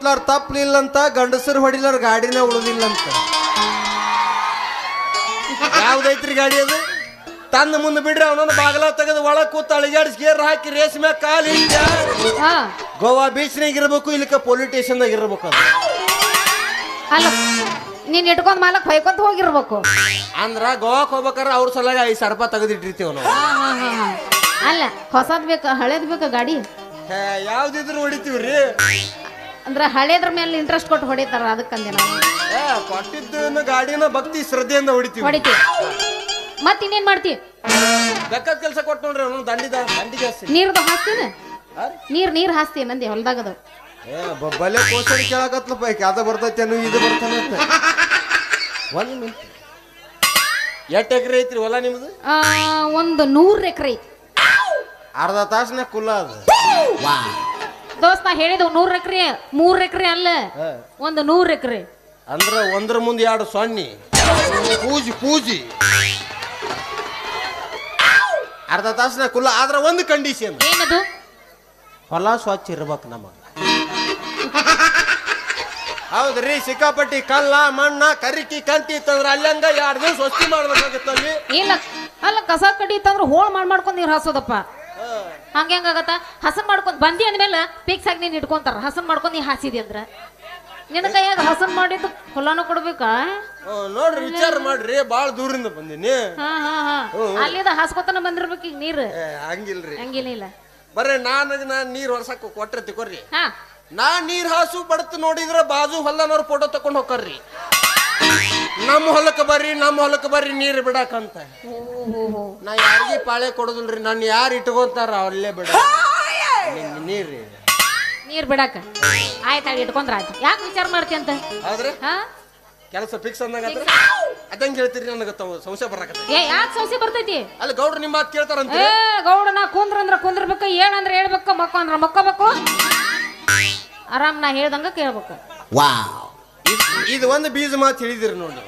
ಕೂತ್ಲಾರ ತಪ್ಪಲಿಲ್ಲಂತ ಗಂಡಸರು ಹೊಡಿಲಾರ ಗಾಡಿನ ಉಳಿದಿಲ್ಲಂತ. ಯಾವ್ದೈತ್ರಿ ಗಾಡಿ ಅದು? ತಂದ ಮುಂದೆ ಬಿಡ್ರಿ ಅವನನ್ನ ಬಾಗಲ ತೆಗೆದು ಒಳಗೆ ಕೂತ ಅಳಿಗಾಡಿಸಿ ಗೇರ್ ಹಾಕಿ ರೇಷ್ಮೆ ಕಾಲು ಗೋವಾ ಬೀಚ್ನಾಗ ಇರ್ಬೇಕು ಇಲ್ಲಿ ಪೊಲೀಸ್ ಸ್ಟೇಷನ್ದಾಗ ಇರ್ಬೇಕು ಅದು. ಅಲ್ಲ ನೀನ್ ಇಟ್ಕೊಂಡ್ ಮಾಲಕ್ ಹೊಯ್ಕೊಂತ ಹೋಗಿರ್ಬೇಕು. ಅಂದ್ರ ಗೋವಾಕ್ ಹೋಗ್ಬೇಕಾರ ಅವ್ರ ಸಲಗ ಐದು ಸಾವಿರ ರೂಪಾಯಿ ತೆಗೆದಿಟ್ಟಿರ್ತೀವಿ ನಾವು. ಅಲ್ಲ ಹೊಸದ್ ಬೇಕ ಹಳೇದ್ ಬೇಕ ಗಾಡಿ? ಯಾವ್ದಿದ್ರು ಹೊಡಿತೀವ್ರಿ? ಅಂದ್ರ ಹಳೆದ್ರ ಮೇಲೆ ಇಂಟ್ರೆಸ್ಟ್ ಕೊಟ್ಟು ಹೊಡಿತಾರ ಅದಕ್ಕಂದೆ ನಾವು ಏ ಕೊಟ್ಟಿದ್ದು ಗಾಡಿನ ಭಕ್ತಿ ಶ್ರದ್ಧೆಯಿಂದ ಹೊಡಿತೀವಿ. ಹೊಡಿತೀವಿ. ಮತ್ತೆ ಇನ್ನೇನ್ ಮಾಡ್ತೀವಿ ಬೆಕ್ಕದ ಕೆಲಸ ಕೊಟ್ಟು ನೋಡ್ರಿ ಅವನು ದಂಡಿದ ದಂಡಿ ಜಾಸ್ತಿ. ನೀರ್ದು ಹಾಕ್ತೀನಿ ಆ? ನೀರ್ ನೀರ್ ಹಾಸ್ತಿ ನಂದಿ ಹೊಲ್ದಾಗದು. ಏ ಬ- ಬಲೆ ಕೋಸರಿ ಕೇಳಕತ್ಲಪ್ಪ ಈಗ ಅದ ಬರ್ತೈತೆ ಅನ್ನು ಇದು ಅಂತ ಒಂದು ಮಿನಿಟ್ ಎಷ್ಟು ಎಕರೆ ಐತ್ರಿ ಹೊಲ ನಿಮ್ದು? ಆ, ಒಂದು ನೂರ್ ಎಕರೆ ಐತಿ. ಅರ್ಧ ತಾಸ್ನ್ಯಾಗ ಕುಲ್ಲ ಅದು. ದೋಸ್ತ ಹೇಳಿದ ಹೇಳಿದ್ವು ನೂರ್ ಎಕರೆ ಮೂರ್ ಎಕರೆ ಅಲ್ಲ. ಒಂದು ನೂರ್ ಎಕರೆ. ಅಂದ್ರ ಒಂದ್ರ ಮುಂದೆ ಎರಡು ಸೊನ್ನಿ. ಪೂಜಿ ಪೂಜಿ. ಅರ್ಧ ತಾಸ್ನ್ಯಾಗ ಕುಲ್ಲ ಆದ್ರ ಒಂದು ಕಂಡೀಷನ್ ಏನದು? ಹೊಲ ಸ್ವಚ್ಛ ಇರ್ಬೇಕು ನಮಗ. ಹೌದ್ರಿ ಸಿಕ್ಕಾಪಟ್ಟಿ ಕಲ್ಲ ಮಣ್ಣ ಕರಿಕಿ ಕಂತಿ ಇತ್ತಂದ್ರ ಅಲ್ಲಂಗ ಎರಡು ದಿವಸ ಸ್ವಚ್ಛ ಮಾಡ್ಬೇಕಾಗತ್ತಲ್ಲಿ. ಇಲ್ಲ ಅಲ್ಲ ಕಸ ಕಡಿ ಇತ್ತಂದ್ರ ಹೋಳ್ ಮಾಡ್ ಮಾಡ್ಕೊಂಡ್ ನೀರ್ ಹಾಸೋದಪ್ಪ. ಹಂಗ ಹೆಂಗಾಗತ್ತ ಹಸನ್ ಮಾಡ್ಕೊಂಡ್ ಬಂದಿ ಅಂದ್ಮೇಲೆ ಫಿಕ್ಸ್ ಆಗಿ ನೀನ್ ಇಟ್ಕೊಂತಾರ. ಹಸನ್ ಮಾಡ್ಕೊಂಡ್ ನೀ ಹಾಸಿದಿ ಅಂದ್ರ. ನಿನ್ನ ಕೈಯಾಗ ಹಸನ್ ಮಾಡಿದ್ದು ಹೊಲನು ಕೊಡ್ಬೇಕಾ? ನೋಡ್ರಿ ವಿಚಾರ ಮಾಡ್ರಿ. ಬಾಳ ದೂರಿಂದ ಬಂದಿನಿ. ಅಲ್ಲಿಂದ ಹಾಸ್ಕೊತನ ಬಂದಿರ್ಬೇಕು ಈಗ ನೀರ್. ಹಂಗಿಲ್ರಿ. ಹಂಗಿಲ್ಲ ಬರ್ರಿ ನಾನಗ ನಾನ್ ನೀರ್ ಹೊರ್ಸಕ್ ಕೊಟ್ರೆ ತಿಕೋರಿ ಹಾ. ನಾ ನೀರ್ ಹಾಸು ಬಡತ್ ನೋಡಿದ್ರ ಬಾಜು ಹೊಲನವ್ರ ಫೋಟೋ ತಕೊಂಡ್ ಹೋಗ್ರಿ ನಮ್ಮ ಹೊಲಕ್ಕೆ ಬರ್ರಿ ನಮ್ಮ ಹೊಲಕ್ಕೆ ಬರ್ರಿ ನೀರು ಬಿಡಾಕಂತ. ಹೋ ಹೋ ಹೋ ನಾ ಯಾರಿಗೆ ಪಾಳೆ ಕೊಡೋದಿಲ್ರಿ ನನ್ನ ಯಾರು ಇಟ್ಕೊಂತಾರ ಅಲ್ಲೇ ಬಿಡ ನೀರ್ರಿ ನೀರ್ ಬಿಡಾಕ. ಆಯ್ತು ಇಟ್ಕೊಂಡ್ರ ಆಯ್ತು. ಯಾಕೆ ವಿಚಾರ ಮಾಡ್ತಿ ಅಂತ? ಹೌದ್ರಿ? ಹಾ? ಕೆಲಸ ಫಿಕ್ಸ್ ಅಂದಾಗ ಅದಂಗ ಹೇಳ್ತೀರಿ ನನಗೆ ತಾವು ಸಂಶಯ ಬರಕ ಏ ಯಾಕೆ ಸೌಸಿ ಬರ್ತೈತಿ? ಅಲ್ಲ ಗೌಡ್ರು ನಿಮ್ಮ ಮಾತು ಕೇಳ್ತಾರಂತ ಏ ಗೌಡ ನಾ ಕುಂದ್ರ ಅಂದ್ರ ಕುಂದ್ರಬೇಕು ಏನಂದ್ರ ಹೇಳ್ಬೇಕು ಮಕ್ಕ ಅಂದ್ರೆ ಮಕ್ಕೋಬೇಕು. ಆರಾಮ್ ನಾ ಹೇಳ್ದಂಗ ಕೇಳ್ಬೇಕು. ಇದು ಒಂದು ಬೀಜ ಮಾತು ಹೇಳಿದಿರಿ ನೋಡಿ.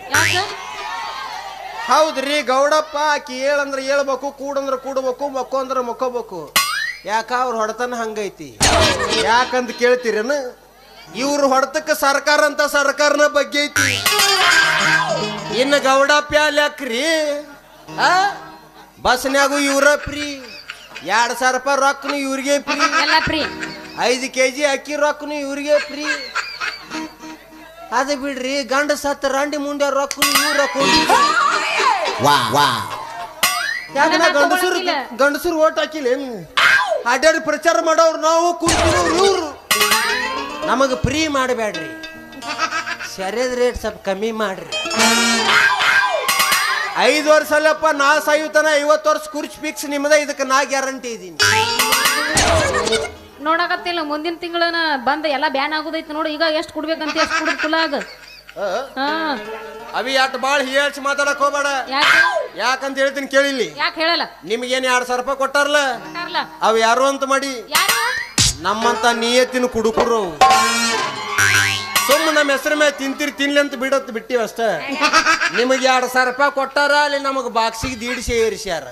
ಹೌದ್ರಿ ಗೌಡಪ್ಪ ಆಕಿ ಹೇಳಂದ್ರೆ ಹೇಳ್ಬೇಕು ಕೂಡಂದ್ರ ಕೂಡಬೇಕು ಮಕ್ಕೋ ಅಂದ್ರೆ ಮಕ್ಕೋಬೇಕು. ಯಾಕ ಅವ್ರ ಹೊಡೆತನ ಹಂಗೈತಿ? ಯಾಕಂತ ಕೇಳ್ತೀರೇನು? ಇವ್ರ ಹೊಡೆತಕ್ಕ ಸರ್ಕಾರ ಅಂತ ಸರ್ಕಾರನ ಬಗ್ಗೆ ಐತಿ. ಇನ್ನು ಗೌಡಪ್ಪ ಯಾಕ್ರಿ? ಆ? ಬಸ್ನ್ಯಾಗು ಇವ್ರ ಫ್ರೀ. ಎರಡ್ ಸಾವಿರ ರೂಪಾಯಿ ರೊಕ್ಕನು ಇವ್ರಿಗೆ ಫ್ರೀ. ಐದು ಕೆ ಜಿ ಅಕ್ಕಿ ರೊಕ್ಕನು ಇವ್ರಿಗೆ ಫ್ರೀ. ಅದು ಬಿಡ್ರಿ ಗಂಡ ಸತ್ತ ರಂಡಿ ಮುಂದೆ ರೊಕ್ಕ ಇವ್ರ ಯಾಕಂದ್ರೆ ಗಂಡಸರು. ಗಂಡಸರು ಓಟ್ ಹಾಕಿಲ್ಲ ಏನು? ಅಡ್ಡಾಡಿ ಪ್ರಚಾರ ಮಾಡೋರು ನಾವು ಕೂತಿರೋರು ಇವ್ರು. ನಮಗೆ ಫ್ರೀ ಮಾಡಬೇಡ್ರಿ ಸರಿಯಾದ ರೇಟ್ ಸ್ವಲ್ಪ ಕಮ್ಮಿ ಮಾಡ್ರಿ. ಐದು ವರ್ಷ ಅಲ್ಲಪ್ಪ ನಾ ಸಾಯುತನ ಐವತ್ತು ವರ್ಷ ಕುರ್ಚಿ ಫಿಕ್ಸ್ ನಿಮ್ಮದ ಇದಕ್ಕೆ ನಾ ಗ್ಯಾರಂಟಿ ಇದೀನಿ ನೋಡಕತ್ತಿಲ್ಲ. ಮುಂದಿನ ತಿಂಗಳನ ಬಂದ ಎಲ್ಲ ಬ್ಯಾನ್ ಆಗೋದೈತಿ ನೋಡು. ಈಗ ಎಷ್ಟು ಕುಡ್ಬೇಕಂತ ಎಷ್ಟು ಕುಡಿದ್ ಕುಲಾಗ ಆ? ಹಾ ಅವಿ ಅಟ್ ಭಾಳ ಹೇಳ್ಸಿ ಮಾತಾಡಕ್ ಹೋಗ್ಬೇಡ. ಯಾಕೆ? ಯಾಕಂತ ಹೇಳ್ತೀನಿ ಕೇಳಿಲ್ಲಿ ಯಾಕೆ ಹೇಳಲ್ಲ? ನಿಮ್ಗೇನ್ ಎರಡ್ ಸಾವಿರ ರೂಪಾಯಿ ಕೊಟ್ಟಾರಲ್ಲ ಕೊಟ್ಟಾರಲ್ಲ. ಅವ್ ಯಾರು ಅಂತ ಮಾಡಿ? ಯಾರು? ನಮ್ಮಂತ ನಿಯತ್ತಿನ ಕುಡುಕರು ಅವು. ಸುಮ್ಮ ನಮ್ಮ ಹೆಸರು ಮೇಲೆ ತಿಂತೀರಿ ತಿನ್ಲಿ ಅಂತ ಬಿಡತ್ ಬಿಟ್ಟಿವಿ ಅಷ್ಟ. ನಿಮಗೆ ಎರಡು ಸಾವಿರ ರೂಪಾಯಿ ಕೊಟ್ಟಾರ ಅಲ್ಲಿ ನಮಗೆ ಬಾಕ್ಸಿಗೆ ದೀಡ್ ಏರಿಸ್ಯಾರ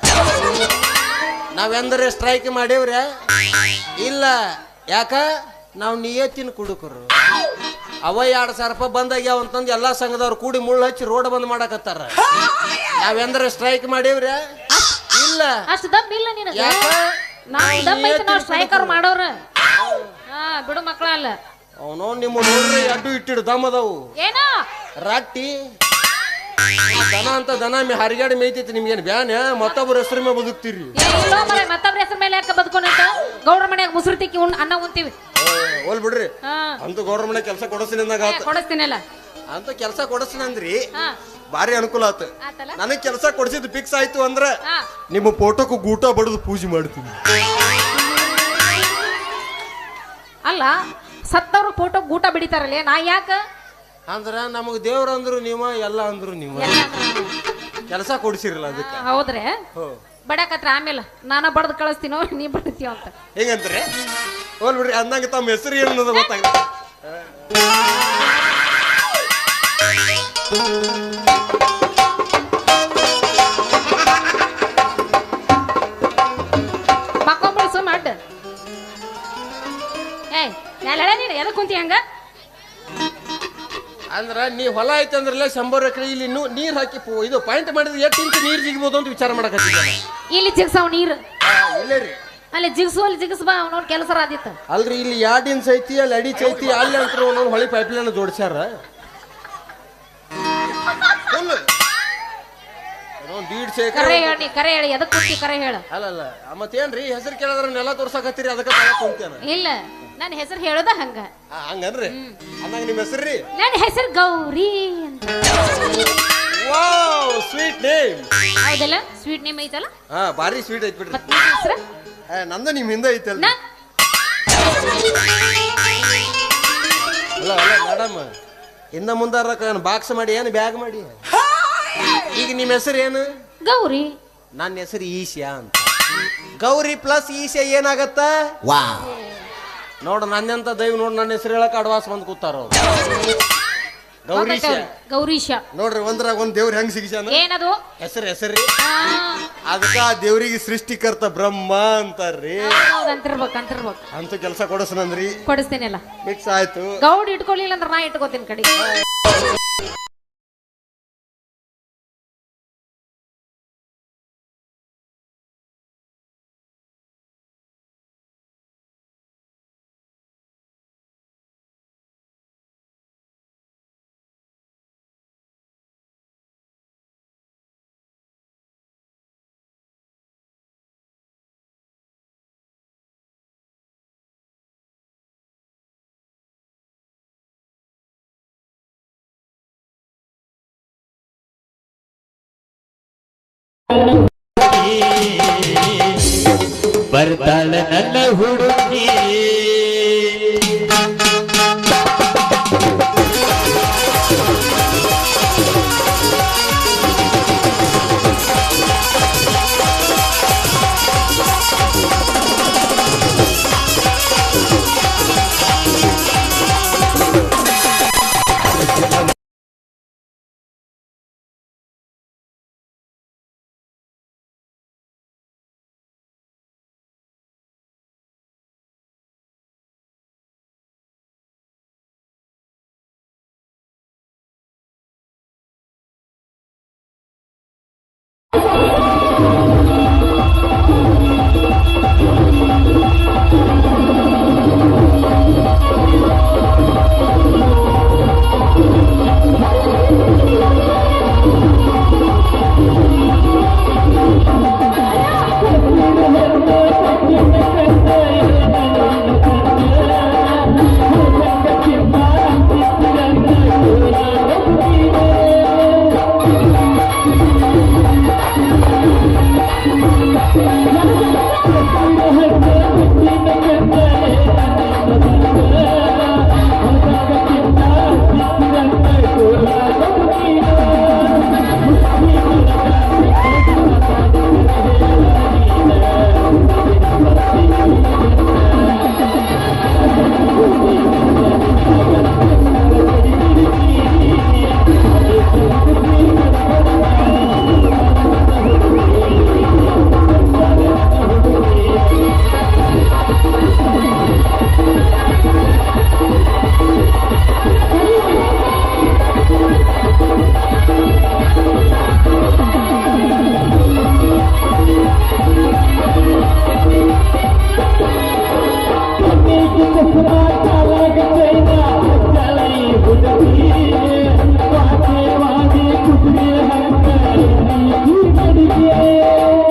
ನಾವೆಂದರೆ ಸ್ಟ್ರೈಕ್ ಮಾಡೇವ್ರ? ಇಲ್ಲ. ಯಾಕ? ನಾವು ನಿಯತ್ತಿನ ಕುಡುಕರು. ಅವ ಎರಡು ಸಾವಿರ ರೂಪಾಯಿ ಬಂದಾಗ್ಯಾವ ಅಂತಂದು ಎಲ್ಲಾ ಸಂಘದವ್ರು ಕೂಡಿ ಮುಳ್ಳು ಹಚ್ಚಿ ರೋಡ್ ಬಂದ್ ಮಾಡಕತ್ತಾರ. ನಾವೆಂದ್ರೆ ಸ್ಟ್ರೈಕ್ ಮಾಡೇವ್ರ? ಇಲ್ಲ. ಅಷ್ಟು ದಮ್ ಇಲ್ಲ ನಿನಗ. ಯಾಕ? ನಾವು ದಮ್ ಐತಿ ನಾವು ಸ್ಟ್ರೈಕರ್ ಮಾಡೋರ. ಹಾ ಬಿಡು ಮಕ್ಕಳ ಅಲ್ಲ ಅವನೋ ನಿಮ್ಮ ಹುಡುಗರು ಅಡ್ಡು ಇಟ್ಟಿಡು ದಮ್ಮದವು ಏನೋ? ರಾಟಿ ದನ ಅಂತ ದನ ಮೇ ಹರಿಗಾಡಿ ಮೇಯ್ತೈತಿ ನಿಮ್ಗೇನು ಬ್ಯಾನ ಮತ್ತೊಬ್ಬರ ಹೆಸರು ಮೇಲೆ ಬದುಕ್ತೀರಿ. ಮತ್ತೊಬ್ಬರ ಹೆಸರು ಮೇಲೆ ಯಾಕೆ ಬದುಕೊಂಡಂತ ಗೌಡ್ರ ಮನ್ಯಾಗ ಮುಸುರು ತಿಕ್ಕಿ ಉಣ್ ಅನ್ನ ಉಣ್ತೀವಿ. ಹೋಲ್ ಬಿಡ್ರಿ. ಅಂತೂ ಗೌರ್ಮೆಂಟ್ ಮನೆ ಕೆಲಸ ಕೊಡಿಸ್ತೀನಿ ಅಂದಾಗ ಕೊಡಿಸ್ತೀನಲ್ಲ? ಅಂತ ಕೆಲಸ ಕೊಡಿಸ್ತೀನಿ ಅಂದ್ರಿ. ಭಾರಿ ಅನುಕೂಲ ಆತು. ನನಗೆ ಕೆಲಸ ಕೊಡಿಸಿದ್ದು ಫಿಕ್ಸ್ ಆಯ್ತು ಅಂದ್ರ ನಿಮ್ಮ ಫೋಟೋಕ್ಕೂ ಗೂಟ ಬಡದು ಪೂಜೆ ಮಾಡ್ತೀನಿ. ಅಲ್ಲ ಸತ್ತವ್ರ ಫೋಟೋ ಗೂಟ ಬಿಡಿತಾರಲ್ಲ? ನಾ ಯಾಕ? ಅಂದ್ರ ನಮಗೆ ದೇವ್ರ ಅಂದ್ರು ನೀವ ಎಲ್ಲ ಅಂದ್ರು ನೀವ. ಕೆಲಸ ಕೊಡಿಸಿರಲ್ಲ ಅದಕ್ಕೆ. ಹೌದ್ರೆ? ಹೋ. ಬಡಕತ್ರ ಆಮೇಲೆ. ನಾನು ಬಡದ್ ಕಳಿಸ್ತೀನೋ ನೀ ಬಡತೀಯ ಅಂತ. ಹೆಂಗಂದ್ರೆ ಹೋಲ್ ಬಿಡ್ರಿ ಅಂದಂಗ ತಮ್ಮ ಹೆಸರು ಏನು ಅನ್ನೋದು ಗೊತ್ತಾಗ ಮಕ್ಕೊಂಬಿಡು ಸುಮ್ಮ ಅಡ್ಡ ಏಯ್ ನಾಳೆ ನೀನು? ಎದಕ್ಕೆ ಕುಂತಿ ಹಂಗ? ಅಂದ್ರ ನೀ ಹೊಲ ಐತೆ ಅಂದ್ರಲ್ಲ ಶಂಬರ್ ಎಕರೆ ಇಲ್ಲಿ ಇನ್ನು ನೀರ್ ಹಾಕಿ ಪು- ಇದು ಪಾಯಿಂಟ್ ಮಾಡಿದ್ರೆ ಎಷ್ಟು ಇಂಚು ನೀರ್ ಸಿಗ್ಬೋದು ಅಂತ ವಿಚಾರ ಮಾಡಕತ್ತಿದ್ದೆ ಇಲ್ಲಿ ಜಿಗ್ಸಾವ್ ನೀರು. ಇಲ್ಲೇ ರೀ. ಅಲ್ಲಿ ಜಿಗ್ಸು ಅಲ್ಲಿ ಜಿಗ್ಸ್ ಬಾ ಅವ್ನವ್ನ ಕೆಲಸ ಆದಿತ್ತು ಅಲ್ರಿ ಇಲ್ಲಿ ಎರಡು ಇಂಚ್ ಐತಿ ಅಲ್ಲಿ ಅಡಿ ಚೈತಿ ಅಲ್ಲಿ ಅಂತ ಒಂದೊಂದು ಹೊಳಿ ಪೈಪ್ ಲೈನ್ ಜೋಡಿಸ್ಯಾರ. ಫುಲ್ ಕರೆ ಹೇಳಿ ಕರೆ ಹೇಳಿ ಎದಕ್ ಕುಂತಿ ಕರೆ ಹೇಳ. ಅಲ್ಲ ಅಲ್ಲ ಮತ್ತೇನ್ರಿ ಹೆಸರು ಕೇಳಿದ್ರೆ ನೆಲ ತೋರ್ಸಕತ್ತೀರಿ ಅದಕ್ಕೆ ತಲೆ ಕುಂತೇನ. ಇಲ್ಲ. ನನ್ನ ಹೆಸರು ಹೇಳೋದ ಹಂಗ. ಹಂಗನ್ರಿ. ಅಂದಾಗ ನಿಮ್ಮ ಹೆಸರು ರೀ ನನ್ನ ಹೆಸರು ಗೌರಿ ಅಂತ. ವಾವ್ ಸ್ವೀಟ್ ನೇಮ್ ಹೌದಲ್ಲ? ಸ್ವೀಟ್ ನೇಮ್ ಐತಲ್ಲ? ಹಾ ಭಾರಿ ಸ್ವೀಟ್ ಐತ್ ಬಿಡ್ರಿ. ಮತ್ತೆ ನಿಮ್ಮ ಹೆಸರು? ಏ, ನಂದು ನಿಮ್ಮ ಹಿಂದೆ ಐತಲ್ಲ ನಾ ಅಲ್ಲ ಅಲ್ಲ ಮೇಡಮ್ ಇನ್ನ ಮುಂದಾರ ಬಾಕ್ಸ್ ಮಾಡಿ ಏನು ಬ್ಯಾಗ್ ಮಾಡಿ? ಈಗ ನಿಮ್ಮ ಹೆಸರು ಏನು? ಗೌರಿ. ನನ್ನ ಹೆಸರು ಈಶಾ ಅಂತ. ಗೌರಿ ಪ್ಲಸ್ ಈಶಾ ಏನಾಗತ್ತ? ವಾ ನೋಡು ನನ್ನಂತ ದೈವ ನೋಡ್ ನನ್ನ ಹೆಸರು ಹೇಳಕ್ ಅಡ್ವಾನ್ಸ್ ಬಂದ್ ಕೂತಾರ ಅವ್ರು. ಗೌರೀಶ. ಗೌರೀಶ. ನೋಡ್ರಿ ಒಂದ್ರಾಗ ಒಂದ್ ದೇವ್ರ ಹೆಂಗ್ ಸಿಗಿಸ್ಯಾನ? ಏನದು? ಹೆಸರು ಹೆಸರಿ. ಅದಕ್ಕ ಆ ದೇವ್ರಿಗೆ ಸೃಷ್ಟಿಕರ್ತ ಬ್ರಹ್ಮ ಅಂತಾರ್ರಿ. ಹೌದ್ ಅಂತಿರ್ಬೇಕು ಅಂತಿರ್ಬೇಕು. ಅಂತ ಕೆಲಸ ಕೊಡಸ್ನಂದ್ರಿ. ಕೊಡಿಸ್ತೇನೆಲ್ಲ. ಮಿಕ್ಸ್ ಆಯ್ತು. ಗೌಡ್ ಇಟ್ಕೊಳ್ಳಿಲ್ಲ ಅಂದ್ರೆ ನಾ ಇಟ್ಕೋತೀನಿ ಕಡೆ. ಬರ್ತಾಳ ನನ್ನ ಹುಡುಗಿ ನಾನೀಗ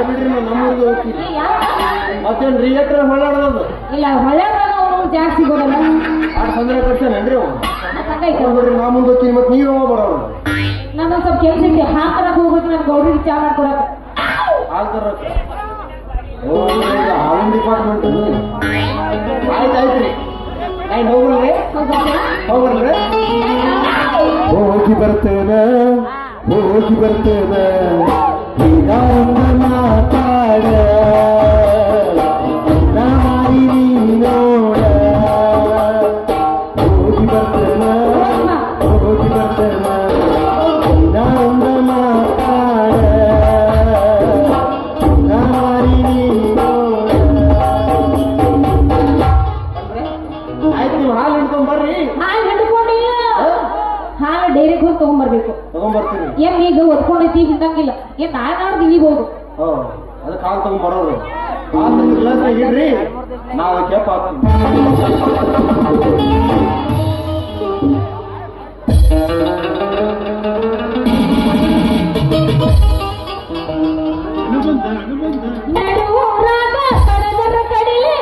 ಬಿಡ್ರಿ ನಮ್ಮೂರಿಗೆ ಹೋಗ್ತೀವಿ. ಮತ್ತೇನು ರೀ ಹೊಳ್ಳಾಡೋದು? ಇಲ್ಲ ಹೊಳ್ಯಾಗ ಅವನು ಜಾಸ್ತಿ ಸಿಗೋದಲ್ಲ ಆ ತೊಂದರೆ ಕೊಡ್ತೇನೇನ್ರಿ ಅವ ಹಂಗೈತೆ ನೋಡ್ರಿ ನಾ ಮುಂದೆ ಹೋಗ್ತೀನಿ ಮತ್ತೆ ನೀವು ಬರೋರು ನಾನು ಸ್ವಲ್ಪ ಕೆಲಸ ಐತಿ ಹಾಕರಕ್ ಹೋಗ್ಬೇಕು ನನ್ ಗೌಡ್ರಿಗೆ ಚಾ ಮಾಡ್ಕೊಡಕ ಹಾಲು ತರಕ್ಕೆ ಓ ಈಗ ಹಾಲಿನ ಡಿಪಾರ್ಟ್ಮೆಂಟ್ ಆಯ್ತು ಆಯ್ತು ರೀ. ಆಯ್ತು ಹೋಗ್ರಿ ಹೋಗ್ರಿ ಹೋಗಿ ಬರ್ತೇನೆ. ಹೋಗಿ ಬರ್ತೇನೆ ಡೈರಿಗೆ ಹೋಗಿ ತಗೊಂಡ್ಬರ್ಬೇಕು ತಗೊಂಡ್ಬರ್ತೀನಿ ಏನ್ ಈಗ ಒದ್ಕೊಂಡೈತಿ ಹಿಂದಂಗಿಲ್ಲ ಏನ್ ನಾಳೆ ನಾಡ್ದು ಇಲ್ಲಿ ಹೋಗು ನಡುವ ಅದಕ್ಕೆ ಹಾಲು ತಗೊಂಡ್ ಬರೋರು. ಹಾಲು ಗ್ಲಾಸ್ ಇಡ್ರಿ ನಾವು ಕೆಪ್ಪ ಕಡದರ ಕಡಿಲೆ